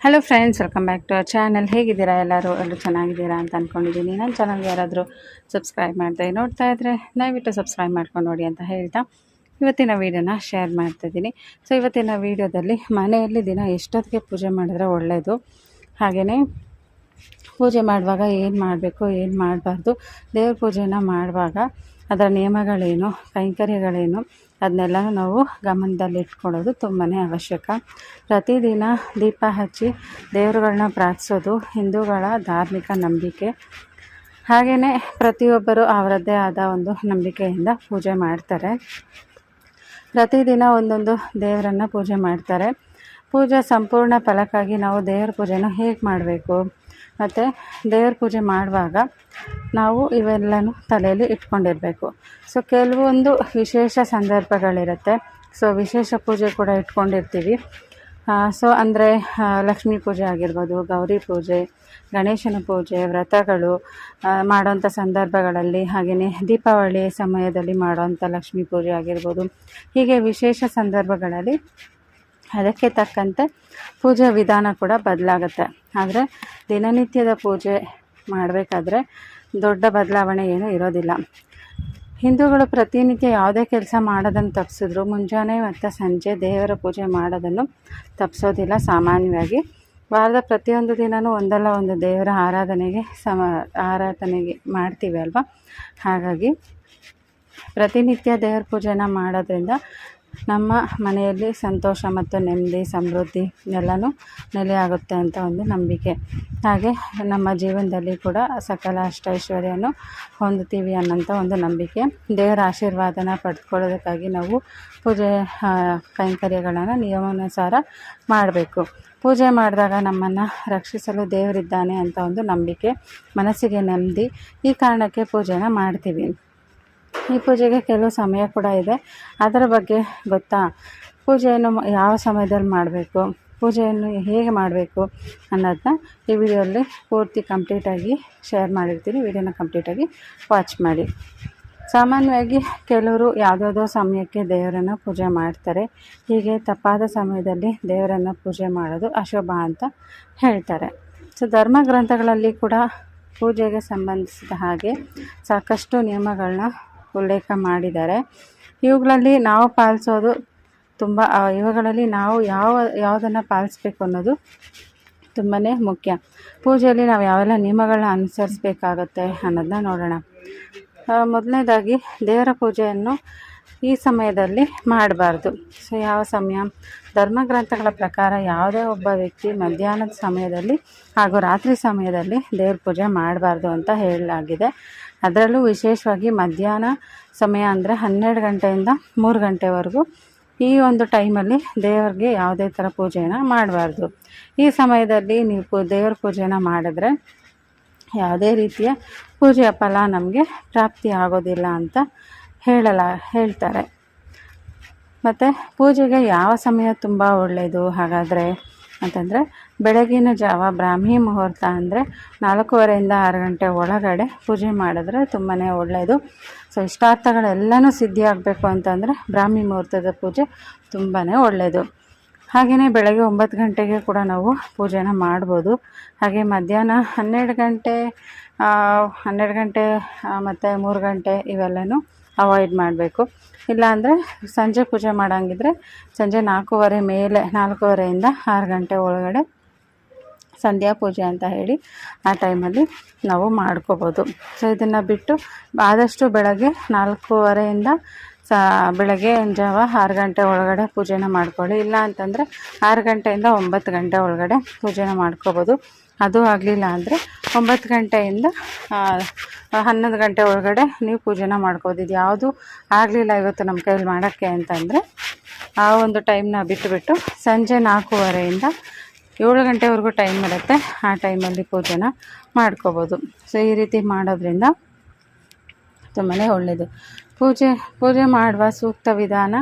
Hello friends welcome back to our channel ಹೇಗಿದ್ದೀರಾ ಎಲ್ಲರೂ? ಎಲ್ಲರೂ ಚೆನ್ನಾಗಿದ್ದೀರಾ ಅಂತ ಅಂದ್ಕೊಂಡಿದ್ದೀನಿ ನನ್ನ ಚಾನಲ್ಗೆ ಯಾರಾದರೂ ಸಬ್ಸ್ಕ್ರೈಬ್ ಮಾಡ್ತಾ ನೋಡ್ತಾ ಇದ್ದರೆ ದಯವಿಟ್ಟು ಸಬ್ಸ್ಕ್ರೈಬ್ ಮಾಡ್ಕೊಂಡು ನೋಡಿ ಅಂತ ಹೇಳ್ತಾ ಇವತ್ತಿನ ವೀಡಿಯೋನ ಶೇರ್ ಮಾಡ್ತಾಯಿದ್ದೀನಿ ಸೊ ಇವತ್ತಿನ ವೀಡಿಯೋದಲ್ಲಿ ಮನೆಯಲ್ಲಿ ದಿನ ಎಷ್ಟೊತ್ತಿಗೆ ಪೂಜೆ ಮಾಡಿದ್ರೆ ಒಳ್ಳೆಯದು ಹಾಗೆಯೇ ಪೂಜೆ ಮಾಡುವಾಗ ಏನು ಮಾಡಬೇಕು, ಏನು ಮಾಡಬಾರ್ದು? ದೇವ್ರ ಪೂಜೆನ ಮಾಡುವಾಗ ಅದರ ನಿಯಮಗಳೇನು, ಕೈಂಕರ್ಯಗಳೇನು? ಅದನ್ನೆಲ್ಲನೂ ನಾವು ಗಮನದಲ್ಲಿ ಇಟ್ಕೊಳ್ಳೋದು ತುಂಬಾ ಅವಶ್ಯಕ. ಪ್ರತಿದಿನ ದೀಪ ಹಚ್ಚಿ ದೇವರುಗಳನ್ನ ಪ್ರಾರ್ಥಿಸೋದು ಹಿಂದೂಗಳ ಧಾರ್ಮಿಕ ನಂಬಿಕೆ. ಹಾಗೆಯೇ ಪ್ರತಿಯೊಬ್ಬರು ಅವರದ್ದೇ ಆದ ಒಂದು ನಂಬಿಕೆಯಿಂದ ಪೂಜೆ ಮಾಡ್ತಾರೆ. ಪ್ರತಿದಿನ ಒಂದೊಂದು ದೇವರನ್ನು ಪೂಜೆ ಮಾಡ್ತಾರೆ. ಪೂಜೆ ಸಂಪೂರ್ಣ ಫಲಕ್ಕಾಗಿ ನಾವು ದೇವ್ರ ಪೂಜೆನ ಹೇಗೆ ಮಾಡಬೇಕು? ಮತ್ತು ದೇವ್ರ ಪೂಜೆ ಮಾಡುವಾಗ ನಾವು ಇವೆಲ್ಲನೂ ತಲೆಯಲ್ಲಿ ಇಟ್ಕೊಂಡಿರಬೇಕು. ಸೊ ಕೆಲವೊಂದು ವಿಶೇಷ ಸಂದರ್ಭಗಳಿರುತ್ತೆ. ಸೊ ವಿಶೇಷ ಪೂಜೆ ಕೂಡ ಇಟ್ಕೊಂಡಿರ್ತೀವಿ. ಸೊ ಅಂದರೆ ಲಕ್ಷ್ಮೀ ಪೂಜೆ ಆಗಿರ್ಬೋದು, ಗೌರಿ ಪೂಜೆ, ಗಣೇಶನ ಪೂಜೆ, ವ್ರತಗಳು ಮಾಡೋಂಥ ಸಂದರ್ಭಗಳಲ್ಲಿ ಹಾಗೆಯೇ ದೀಪಾವಳಿ ಸಮಯದಲ್ಲಿ ಮಾಡೋಂಥ ಲಕ್ಷ್ಮೀ ಪೂಜೆ ಆಗಿರ್ಬೋದು. ಹೀಗೆ ವಿಶೇಷ ಸಂದರ್ಭಗಳಲ್ಲಿ ಅದಕ್ಕೆ ತಕ್ಕಂತೆ ಪೂಜೆ ವಿಧಾನ ಕೂಡ ಬದಲಾಗುತ್ತೆ. ಆದರೆ ದಿನನಿತ್ಯದ ಪೂಜೆ ಮಾಡಬೇಕಾದ್ರೆ ದೊಡ್ಡ ಬದಲಾವಣೆ ಏನೂ ಇರೋದಿಲ್ಲ. ಹಿಂದೂಗಳು ಪ್ರತಿನಿತ್ಯ ಯಾವುದೇ ಕೆಲಸ ಮಾಡೋದನ್ನು ತಪ್ಪಿಸಿದ್ರು ಮುಂಜಾನೆ ಮತ್ತು ಸಂಜೆ ದೇವರ ಪೂಜೆ ಮಾಡೋದನ್ನು ತಪ್ಪಿಸೋದಿಲ್ಲ ಸಾಮಾನ್ಯವಾಗಿ. ವಾರದ ಪ್ರತಿಯೊಂದು ದಿನವೂ ಒಂದಲ್ಲ ಒಂದು ದೇವರ ಆರಾಧನೆಗೆ ಸಮ, ಆರಾಧನೆಗೆ ಮಾಡ್ತೀವಿ ಅಲ್ವಾ? ಹಾಗಾಗಿ ಪ್ರತಿನಿತ್ಯ ದೇವರ ಪೂಜೆನ ಮಾಡೋದ್ರಿಂದ ನಮ್ಮ ಮನೆಯಲ್ಲಿ ಸಂತೋಷ ಮತ್ತು ನೆಮ್ಮದಿ, ಸಮೃದ್ಧಿ ಎಲ್ಲನೂ ನೆಲೆಯಾಗುತ್ತೆ ಅಂತ ಒಂದು ನಂಬಿಕೆ. ಹಾಗೆ ನಮ್ಮ ಜೀವನದಲ್ಲಿ ಕೂಡ ಸಕಲ ಅಷ್ಟೈಶ್ವರ್ಯವನ್ನು ಹೊಂದುತ್ತೀವಿ ಅನ್ನೋಂಥ ಒಂದು ನಂಬಿಕೆ. ದೇವರ ಆಶೀರ್ವಾದನ ಪಡೆದುಕೊಳ್ಳೋದಕ್ಕಾಗಿ ನಾವು ಪೂಜೆ ಕೈಂಕರ್ಯಗಳನ್ನು ನಿಯಮಾನುಸಾರ ಮಾಡಬೇಕು. ಪೂಜೆ ಮಾಡಿದಾಗ ನಮ್ಮನ್ನು ರಕ್ಷಿಸಲು ದೇವರಿದ್ದಾನೆ ಅಂತ ಒಂದು ನಂಬಿಕೆ. ಮನಸ್ಸಿಗೆ ನೆಮ್ಮದಿ ಈ ಕಾರಣಕ್ಕೆ ಪೂಜೆನ ಮಾಡ್ತೀವಿ. ಈ ಪೂಜೆಗೆ ಕೆಲವು ಸಮಯ ಕೂಡ ಇದೆ. ಅದರ ಬಗ್ಗೆ ಗೊತ್ತಾ? ಪೂಜೆಯನ್ನು ಯಾವ ಸಮಯದಲ್ಲಿ ಮಾಡಬೇಕು? ಪೂಜೆಯನ್ನು ಹೇಗೆ ಮಾಡಬೇಕು ಅನ್ನೋದನ್ನ ಈ ವಿಡಿಯೋಲ್ಲಿ ಪೂರ್ತಿ ಕಂಪ್ಲೀಟಾಗಿ ಶೇರ್ ಮಾಡಿರ್ತೀನಿ. ವಿಡಿಯೋನ ಕಂಪ್ಲೀಟಾಗಿ ವಾಚ್ ಮಾಡಿ. ಸಾಮಾನ್ಯವಾಗಿ ಕೆಲವರು ಯಾವುದ್ಯಾವುದೋ ಸಮಯಕ್ಕೆ ದೇವರನ್ನು ಪೂಜೆ ಮಾಡ್ತಾರೆ. ಹೀಗೆ ತಪ್ಪಾದ ಸಮಯದಲ್ಲಿ ದೇವರನ್ನು ಪೂಜೆ ಮಾಡೋದು ಅಶೋಭ ಅಂತ ಹೇಳ್ತಾರೆ. ಸೊ ಧರ್ಮ ಗ್ರಂಥಗಳಲ್ಲಿ ಕೂಡ ಪೂಜೆಗೆ ಸಂಬಂಧಿಸಿದ ಹಾಗೆ ಸಾಕಷ್ಟು ನಿಯಮಗಳನ್ನ ಉಲ್ಲೇಖ ಮಾಡಿದ್ದಾರೆ. ಇವುಗಳಲ್ಲಿ ನಾವು ಪಾಲಿಸೋದು ತುಂಬ ಇವುಗಳಲ್ಲಿ ನಾವು ಯಾವ, ಯಾವುದನ್ನು ಪಾಲಿಸ್ಬೇಕು ಅನ್ನೋದು ತುಂಬಾ ಮುಖ್ಯ. ಪೂಜೆಯಲ್ಲಿ ನಾವು ಯಾವೆಲ್ಲ ನಿಯಮಗಳನ್ನ ಅನುಸರಿಸ್ಬೇಕಾಗತ್ತೆ ಅನ್ನೋದನ್ನ ನೋಡೋಣ. ಮೊದಲನೇದಾಗಿ ದೇವರ ಪೂಜೆಯನ್ನು ಈ ಸಮಯದಲ್ಲಿ ಮಾಡಬಾರ್ದು. ಸೊ, ಯಾವ ಸಮಯ? ಧರ್ಮಗ್ರಂಥಗಳ ಪ್ರಕಾರ ಯಾವುದೇ ಒಬ್ಬ ವ್ಯಕ್ತಿ ಮಧ್ಯಾಹ್ನದ ಸಮಯದಲ್ಲಿ ಹಾಗೂ ರಾತ್ರಿ ಸಮಯದಲ್ಲಿ ದೇವ್ರ ಪೂಜೆ ಮಾಡಬಾರ್ದು ಅಂತ ಹೇಳಲಾಗಿದೆ. ಅದರಲ್ಲೂ ವಿಶೇಷವಾಗಿ ಮಧ್ಯಾಹ್ನ ಸಮಯ ಅಂದರೆ ಹನ್ನೆರಡು ಗಂಟೆಯಿಂದ ಮೂರು ಗಂಟೆವರೆಗೂ ಈ ಒಂದು ಟೈಮಲ್ಲಿ ದೇವರಿಗೆ ಯಾವುದೇ ಥರ ಪೂಜೆಯನ್ನು ಮಾಡಬಾರ್ದು. ಈ ಸಮಯದಲ್ಲಿ ನೀವು ದೇವ್ರ ಪೂಜೆನ ಮಾಡಿದ್ರೆ ಯಾವುದೇ ರೀತಿಯ ಪೂಜೆಯ ಫಲ ನಮಗೆ ಪ್ರಾಪ್ತಿ ಆಗೋದಿಲ್ಲ ಅಂತ ಹೇಳಲ, ಹೇಳ್ತಾರೆ. ಮತ್ತು ಪೂಜೆಗೆ ಯಾವ ಸಮಯ ತುಂಬ ಒಳ್ಳೆಯದು ಹಾಗಾದರೆ ಅಂತಂದರೆ ಬೆಳಗಿನ ಜಾವ ಬ್ರಾಹ್ಮಿ ಮುಹೂರ್ತ ಅಂದರೆ ನಾಲ್ಕೂವರೆಯಿಂದ ಆರು ಗಂಟೆ ಒಳಗಡೆ ಪೂಜೆ ಮಾಡಿದ್ರೆ ತುಂಬಾ ಒಳ್ಳೆಯದು ಸೊ ಇಷ್ಟಾರ್ಥಗಳೆಲ್ಲನೂ ಸಿದ್ಧಿಯಾಗಬೇಕು ಅಂತಂದರೆ ಬ್ರಾಹ್ಮಿ ಮುಹೂರ್ತದ ಪೂಜೆ ತುಂಬಾ ಒಳ್ಳೆಯದು ಹಾಗೆಯೇ ಬೆಳಗ್ಗೆ ಒಂಬತ್ತು ಗಂಟೆಗೆ ಕೂಡ ನಾವು ಪೂಜೆನ ಮಾಡ್ಬೋದು. ಹಾಗೆ ಮಧ್ಯಾಹ್ನ ಹನ್ನೆರಡು ಗಂಟೆ ಹನ್ನೆರಡು ಗಂಟೆ ಮತ್ತು ಮೂರು ಗಂಟೆ ಇವೆಲ್ಲನೂ ಅವಾಯ್ಡ್ ಮಾಡಬೇಕು. ಇಲ್ಲಾಂದರೆ ಸಂಜೆ ಪೂಜೆ ಮಾಡೋಂಗಿದ್ರೆ ಸಂಜೆ ನಾಲ್ಕೂವರೆ ಮೇಲೆ, ನಾಲ್ಕೂವರೆಯಿಂದ ಆರು ಗಂಟೆ ಒಳಗಡೆ ಸಂಧ್ಯಾ ಪೂಜೆ ಅಂತ ಹೇಳಿ ಆ ಟೈಮಲ್ಲಿ ನಾವು ಮಾಡ್ಕೋಬೋದು. ಸೊ, ಇದನ್ನು ಬಿಟ್ಟು ಆದಷ್ಟು ಬೆಳಗ್ಗೆ ನಾಲ್ಕೂವರೆಯಿಂದ ಸ, ಬೆಳಗ್ಗೆ ಜಾವ ಆರು ಗಂಟೆ ಒಳಗಡೆ ಪೂಜೆನ ಮಾಡ್ಕೊಳ್ಳಿ. ಇಲ್ಲ ಅಂತಂದರೆ ಆರು ಗಂಟೆಯಿಂದ ಒಂಬತ್ತು ಗಂಟೆ ಒಳಗಡೆ ಪೂಜೆನ ಮಾಡ್ಕೋಬೋದು. ಅದು ಆಗಲಿಲ್ಲ ಅಂದರೆ ಒಂಬತ್ತು ಗಂಟೆಯಿಂದ ಹನ್ನೊಂದು ಗಂಟೆ ಒಳಗಡೆ ನೀವು ಪೂಜೆನ ಮಾಡ್ಕೋದು ಇದು ಯಾವುದು ಆಗಲಿಲ್ಲ ಇವತ್ತು ನಮ್ಮ ಕೈಯಲ್ಲಿ ಮಾಡೋಕ್ಕೆ ಅಂತಂದರೆ ಆ ಒಂದು ಟೈಮ್ನ ಬಿಟ್ಟುಬಿಟ್ಟು ಸಂಜೆ ನಾಲ್ಕೂವರೆಯಿಂದ ಏಳು ಗಂಟೆವರೆಗೂ ಟೈಮ್ ಇರುತ್ತೆ ಆ ಟೈಮಲ್ಲಿ ಪೂಜೆನ ಮಾಡ್ಕೋಬೋದು. ಸೊ, ಈ ರೀತಿ ಮಾಡೋದ್ರಿಂದ ತುಂಬಾ ಒಳ್ಳೆಯದು ಪೂಜೆ ಪೂಜೆ ಮಾಡುವ ಸೂಕ್ತ ವಿಧಾನ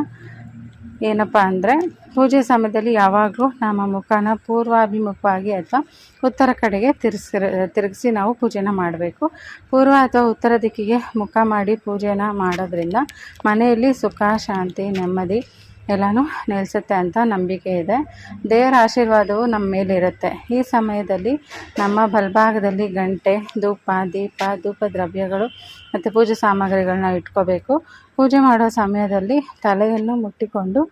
ಏನಪ್ಪ ಅಂದರೆ, ಪೂಜೆ ಸಮಯದಲ್ಲಿ ಯಾವಾಗಲೂ ನಮ್ಮ ಮುಖನ ಪೂರ್ವಾಭಿಮುಖವಾಗಿ ಅಥವಾ ಉತ್ತರ ಕಡೆಗೆ ತಿರ್ಗಿಸಿ ತಿರುಗಿಸಿ ನಾವು ಪೂಜೆನ ಮಾಡಬೇಕು. ಪೂರ್ವ ಅಥವಾ ಉತ್ತರ ದಿಕ್ಕಿಗೆ ಮುಖ ಮಾಡಿ ಪೂಜೆನ ಮಾಡೋದ್ರಿಂದ ಮನೆಯಲ್ಲಿ ಸುಖ, ಶಾಂತಿ, ನೆಮ್ಮದಿ ಎಲ್ಲನೂ ನಿಲ್ಲಿಸುತ್ತೆ ಅಂತ ನಂಬಿಕೆ ಇದೆ. ದೇವರ ಆಶೀರ್ವಾದವು ನಮ್ಮ ಮೇಲಿರುತ್ತೆ. ಈ ಸಮಯದಲ್ಲಿ ನಮ್ಮ ಬಲಭಾಗದಲ್ಲಿ ಗಂಟೆ, ಧೂಪ, ದೀಪ, ಧೂಪ ದ್ರವ್ಯಗಳು ಮತ್ತು ಪೂಜೆ ಸಾಮಗ್ರಿಗಳನ್ನ ಇಟ್ಕೋಬೇಕು. ಪೂಜೆ ಮಾಡೋ ಸಮಯದಲ್ಲಿ ತಲೆಯನ್ನು ಮುಟ್ಟಿಕೊಂಡು,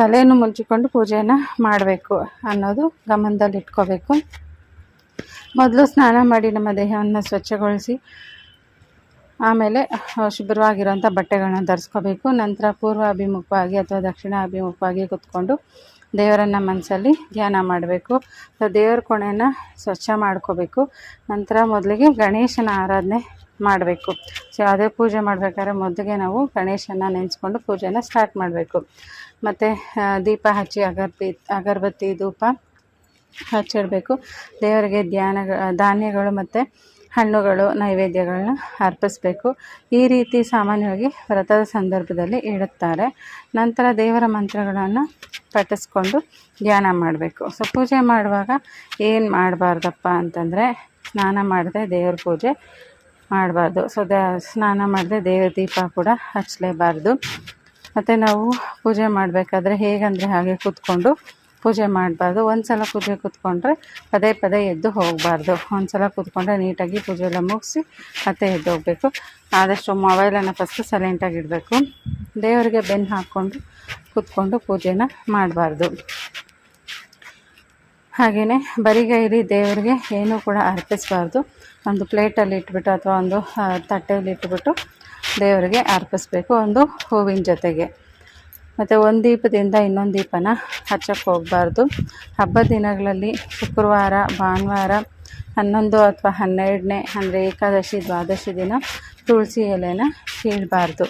ತಲೆಯನ್ನು ಮುಚ್ಚಿಕೊಂಡು ಪೂಜೆಯನ್ನು ಮಾಡಬೇಕು ಅನ್ನೋದು ಗಮನದಲ್ಲಿ ಇಟ್ಕೋಬೇಕು ಮೊದಲು ಸ್ನಾನ ಮಾಡಿ ನಮ್ಮ ದೇಹವನ್ನು ಸ್ವಚ್ಛಗೊಳಿಸಿ ಆಮೇಲೆ ಶುಭ್ರವಾಗಿರೋಂಥ ಬಟ್ಟೆಗಳನ್ನ ಧರಿಸ್ಕೋಬೇಕು. ನಂತರ ಪೂರ್ವ ಅಭಿಮುಖವಾಗಿ ಅಥವಾ ದಕ್ಷಿಣ ಅಭಿಮುಖವಾಗಿ ಕೂತ್ಕೊಂಡು ದೇವರನ್ನು ಮನಸ್ಸಲ್ಲಿ ಧ್ಯಾನ ಮಾಡಬೇಕು. ದೇವರ ಕೋಣೆಯನ್ನು ಸ್ವಚ್ಛ ಮಾಡ್ಕೋಬೇಕು. ನಂತರ ಮೊದಲಿಗೆ ಗಣೇಶನ ಆರಾಧನೆ ಮಾಡಬೇಕು. ಸೊ ಯಾವುದೇ ಪೂಜೆ ಮಾಡಬೇಕಾದ್ರೆ ಮೊದಲಿಗೆ ನಾವು ಗಣೇಶನ ನೆನೆಸ್ಕೊಂಡು ಪೂಜೆನ ಸ್ಟಾರ್ಟ್ ಮಾಡಬೇಕು. ಮತ್ತು ದೀಪ ಹಚ್ಚಿ ಅಗರ್ಬಿ, ಅಗರಬತ್ತಿ, ಧೂಪ ಹಚ್ಚಿಡಬೇಕು. ದೇವರಿಗೆ ಧ್ಯಾನ ಧಾನ್ಯಗಳು ಮತ್ತು ಹಣ್ಣುಗಳು, ನೈವೇದ್ಯಗಳನ್ನ ಅರ್ಪಿಸಬೇಕು. ಈ ರೀತಿ ಸಾಮಾನ್ಯವಾಗಿ ವ್ರತದ ಸಂದರ್ಭದಲ್ಲಿ ಇಡುತ್ತಾರೆ. ನಂತರ ದೇವರ ಮಂತ್ರಗಳನ್ನು ಪಠಿಸ್ಕೊಂಡು ಧ್ಯಾನ ಮಾಡಬೇಕು. ಸೊ, ಪೂಜೆ ಮಾಡುವಾಗ ಏನು ಮಾಡಬಾರ್ದಪ್ಪ ಅಂತಂದರೆ ಸ್ನಾನ ಮಾಡದೆ ದೇವ್ರ ಪೂಜೆ ಮಾಡಬಾರ್ದು. ಸೊ, ದ, ಸ್ನಾನ ಮಾಡದೆ ದೇವ್ರ ದೀಪ ಕೂಡ ಹಚ್ಚಲೇಬಾರ್ದು ಮತ್ತು ನಾವು ಪೂಜೆ ಮಾಡಬೇಕಾದ್ರೆ ಹೇಗಂದರೆ ಹಾಗೆ ಕೂತ್ಕೊಂಡು ಪೂಜೆ ಮಾಡಬಾರ್ದು. ಒಂದು ಸಲ ಪೂಜೆ ಕೂತ್ಕೊಂಡ್ರೆ ಪದೇ ಪದೇ ಎದ್ದು ಹೋಗಬಾರ್ದು. ಒಂದು ಸಲ ಕೂತ್ಕೊಂಡ್ರೆ ನೀಟಾಗಿ ಪೂಜೆ ಎಲ್ಲ ಮುಗಿಸಿ ಮತ್ತೆ ಎದ್ದು ಹೋಗಬೇಕು. ಆದಷ್ಟು ಮೊಬೈಲನ್ನು ಫಸ್ಟು ಸೈಲೆಂಟಾಗಿ ಇಡಬೇಕು. ದೇವರಿಗೆ ಬೆನ್ನು ಹಾಕ್ಕೊಂಡು ಕೂತ್ಕೊಂಡು ಪೂಜೆನ ಮಾಡಬಾರ್ದು. ಹಾಗೆಯೇ ಬರಿಗೈಲಿ ದೇವರಿಗೆ ಏನೂ ಕೂಡ ಅರ್ಪಿಸಬಾರ್ದು. ಒಂದು ಪ್ಲೇಟಲ್ಲಿ ಇಟ್ಬಿಟ್ಟು ಅಥವಾ ಒಂದು ತಟ್ಟೆಯಲ್ಲಿ ಇಟ್ಬಿಟ್ಟು ದೇವರಿಗೆ ಅರ್ಪಿಸ್ಬೇಕು. ಒಂದು ಹೂವಿನ ಜೊತೆಗೆ. ಮತ್ತು ಒಂದು ದೀಪದಿಂದ ಇನ್ನೊಂದು ದೀಪನ ಹಚ್ಚಕ್ಕೆ ಹೋಗಬಾರ್ದು. ಹಬ್ಬದ ದಿನಗಳಲ್ಲಿ ಶುಕ್ರವಾರ, ಭಾನುವಾರ, ಹನ್ನೊಂದು ಅಥವಾ ಹನ್ನೆರಡನೇ ಅಂದರೆ ಏಕಾದಶಿ, ದ್ವಾದಶಿ ದಿನ ತುಳಸಿ ಎಲೆನ ಕೀಳಬಾರ್ದು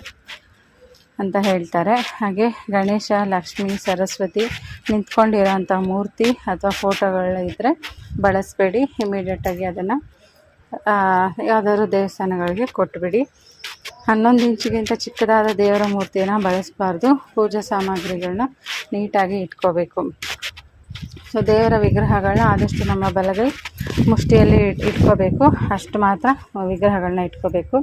ಅಂತ ಹೇಳ್ತಾರೆ. ಹಾಗೆ ಗಣೇಶ, ಲಕ್ಷ್ಮಿ, ಸರಸ್ವತಿ ನಿಂತ್ಕೊಂಡಿರೋಂಥ ಮೂರ್ತಿ ಅಥವಾ ಫೋಟೋಗಳು ಇದ್ದರೆ ಬಳಸಬೇಡಿ. ಇಮಿಡಿಯೇಟಾಗಿ ಅದನ್ನು ಯಾವುದಾದ್ರು ದೇವಸ್ಥಾನಗಳಿಗೆ ಕೊಟ್ಬಿಡಿ. ಹನ್ನೊಂದು ಇಂಚಿಗಿಂತ ಚಿಕ್ಕದಾದ ದೇವರ ಮೂರ್ತಿಯನ್ನು ಬಳಸಬಾರ್ದು. ಪೂಜಾ ಸಾಮಗ್ರಿಗಳನ್ನ ನೀಟಾಗಿ ಇಟ್ಕೋಬೇಕು. ಸೊ ದೇವರ ವಿಗ್ರಹಗಳನ್ನ ಆದಷ್ಟು ನಮ್ಮ ಬಲಗೈ ಮುಷ್ಟಿಯಲ್ಲಿ ಇಟ್ಕೋಬೇಕು. ಅಷ್ಟು ಮಾತ್ರ ವಿಗ್ರಹಗಳನ್ನ ಇಟ್ಕೋಬೇಕು.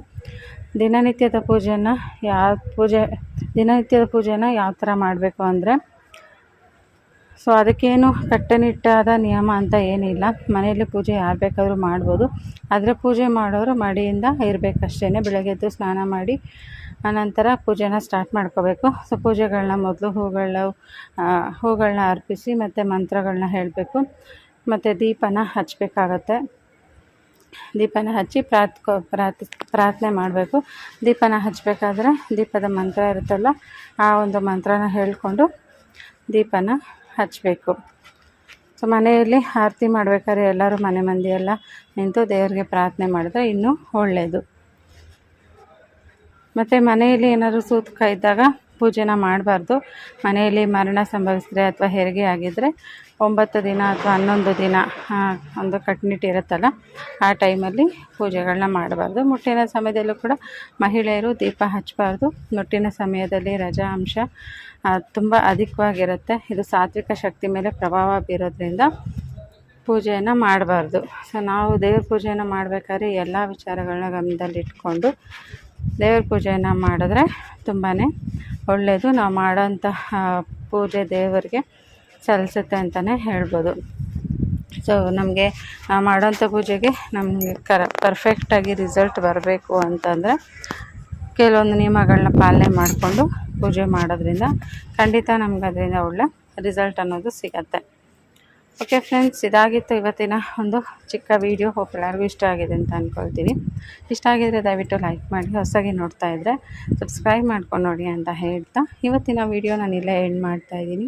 ದಿನನಿತ್ಯದ ಪೂಜೆಯನ್ನು ಯಾವ ಪೂಜೆ ದಿನನಿತ್ಯದ ಪೂಜೆನ ಯಾವ ಥರ ಮಾಡಬೇಕು ಅಂದರೆ ಸೊ ಅದಕ್ಕೇನು ಕಟ್ಟುನಿಟ್ಟಾದ ನಿಯಮ ಅಂತ ಏನಿಲ್ಲ. ಮನೆಯಲ್ಲಿ ಪೂಜೆ ಯಾರು ಬೇಕಾದರೂ ಮಾಡ್ಬೋದು. ಆದರೆ ಪೂಜೆ ಮಾಡೋರು ಮಡಿಯಿಂದ ಇರಬೇಕಷ್ಟೇ ಬೆಳಗ್ಗೆ ಎದ್ದು ಸ್ನಾನ ಮಾಡಿ, ಆನಂತರ ಪೂಜೆನ ಸ್ಟಾರ್ಟ್ ಮಾಡ್ಕೋಬೇಕು. ಸೊ ಪೂಜೆಗಳನ್ನ ಮೊದಲು ಹೂಗಳನ್ನ ಹೂಗಳನ್ನ ಅರ್ಪಿಸಿ ಮತ್ತು ಮಂತ್ರಗಳನ್ನ ಹೇಳಬೇಕು. ಮತ್ತು ದೀಪನ ಹಚ್ಚಬೇಕಾಗತ್ತೆ ದೀಪನ ಹಚ್ಚಿ ಪ್ರಾರ್ಥ ಪ್ರಾರ್ಥ, ಪ್ರಾರ್ಥನೆ ಮಾಡಬೇಕು. ದೀಪನ ಹಚ್ಚಬೇಕಾದ್ರೆ ದೀಪದ ಮಂತ್ರ ಇರುತ್ತಲ್ಲ, ಆ ಒಂದು ಮಂತ್ರನ ಹೇಳಿಕೊಂಡು ದೀಪನ ಹಚ್ಚಬೇಕು ಸೊ, ಮನೆಯಲ್ಲಿ ಆರತಿ ಮಾಡಬೇಕಾದ್ರೆ ಎಲ್ಲರೂ ಮನೆ ಮಂದಿ ಎಲ್ಲ ನಿಂತು ದೇವರಿಗೆ ಪ್ರಾರ್ಥನೆ ಮಾಡಿದ್ರೆ ಇನ್ನೂ ಒಳ್ಳೆಯದು ಮತ್ತು ಮನೆಯಲ್ಲಿ ಏನಾದರೂ ಸೂತಕ ಇದ್ದಾಗ ಪೂಜೆನ ಮಾಡಬಾರ್ದು. ಮನೆಯಲ್ಲಿ ಮರಣ ಸಂಭವಿಸಿದ್ರೆ ಅಥವಾ ಹೆರಿಗೆ ಆಗಿದ್ದರೆ ಒಂಬತ್ತು ದಿನ ಅಥವಾ ಹನ್ನೊಂದು ದಿನ ಒಂದು ಕಟ್ಟುನಿಟ್ಟಿರುತ್ತಲ್ಲ ಆ ಟೈಮಲ್ಲಿ ಪೂಜೆಗಳನ್ನ ಮಾಡಬಾರ್ದು. ಮುಟ್ಟಿನ ಸಮಯದಲ್ಲೂ ಕೂಡ ಮಹಿಳೆಯರು ದೀಪ ಹಚ್ಚಬಾರ್ದು. ಮುಟ್ಟಿನ ಸಮಯದಲ್ಲಿ ರಜಾ ಅಂಶ ತುಂಬ ಅಧಿಕವಾಗಿರುತ್ತೆ. ಇದು ಸಾತ್ವಿಕ ಶಕ್ತಿ ಮೇಲೆ ಪ್ರಭಾವ ಬೀರೋದ್ರಿಂದ ಪೂಜೆಯನ್ನು ಮಾಡಬಾರ್ದು. ಸೊ ನಾವು ದೇವ್ರ ಪೂಜೆಯನ್ನು ಮಾಡಬೇಕಾದ್ರೆ ಎಲ್ಲ ವಿಚಾರಗಳನ್ನ ಗಮನದಲ್ಲಿಟ್ಕೊಂಡು ದೇವ್ರ ಪೂಜೆಯನ್ನು ಮಾಡಿದ್ರೆ ತುಂಬಾ ಒಳ್ಳೆಯದು ನಾವು ಮಾಡೋಂತಹ ಪೂಜೆ ದೇವರಿಗೆ ಸಲ್ಲಿಸುತ್ತೆ ಅಂತಲೇ ಹೇಳ್ಬೋದು. ಸೊ ನಮಗೆ ಮಾಡೋಂಥ ಪೂಜೆಗೆ ನಮಗೆ ಕರ ಪರ್ಫೆಕ್ಟಾಗಿ ರಿಸಲ್ಟ್ ಬರಬೇಕು ಅಂತಂದರೆ ಕೆಲವೊಂದು ನಿಯಮಗಳನ್ನ ಪಾಲನೆ ಮಾಡಿಕೊಂಡು ಪೂಜೆ ಮಾಡೋದ್ರಿಂದ ಖಂಡಿತ ನಮ್ಗೆ ಅದರಿಂದ ಒಳ್ಳೆ ರಿಸಲ್ಟ್ ಅನ್ನೋದು ಸಿಗತ್ತೆ. ಓಕೆ ಫ್ರೆಂಡ್ಸ್ ಇದಾಗಿತ್ತು ಇವತ್ತಿನ ಒಂದು ಚಿಕ್ಕ ವೀಡಿಯೋ ಹೋಪ್ ಎಲ್ಲರಿಗೂ ಇಷ್ಟ ಆಗಿದೆ ಅಂತ ಅಂದ್ಕೊಳ್ತೀನಿ ಇಷ್ಟ ಆಗಿದರೆ ದಯವಿಟ್ಟು ಲೈಕ್ ಮಾಡಿ ಹೊಸದಾಗಿ ನೋಡ್ತಾ ಇದ್ದರೆ ಸಬ್ಸ್ಕ್ರೈಬ್ ಮಾಡ್ಕೊಂಡು ನೋಡಿ ಅಂತ ಹೇಳ್ತಾ, ಇವತ್ತಿನ ವೀಡಿಯೋ ನಾನು ಇಲ್ಲೇ ಎಂಡ್ ಮಾಡ್ತಾಯಿದ್ದೀನಿ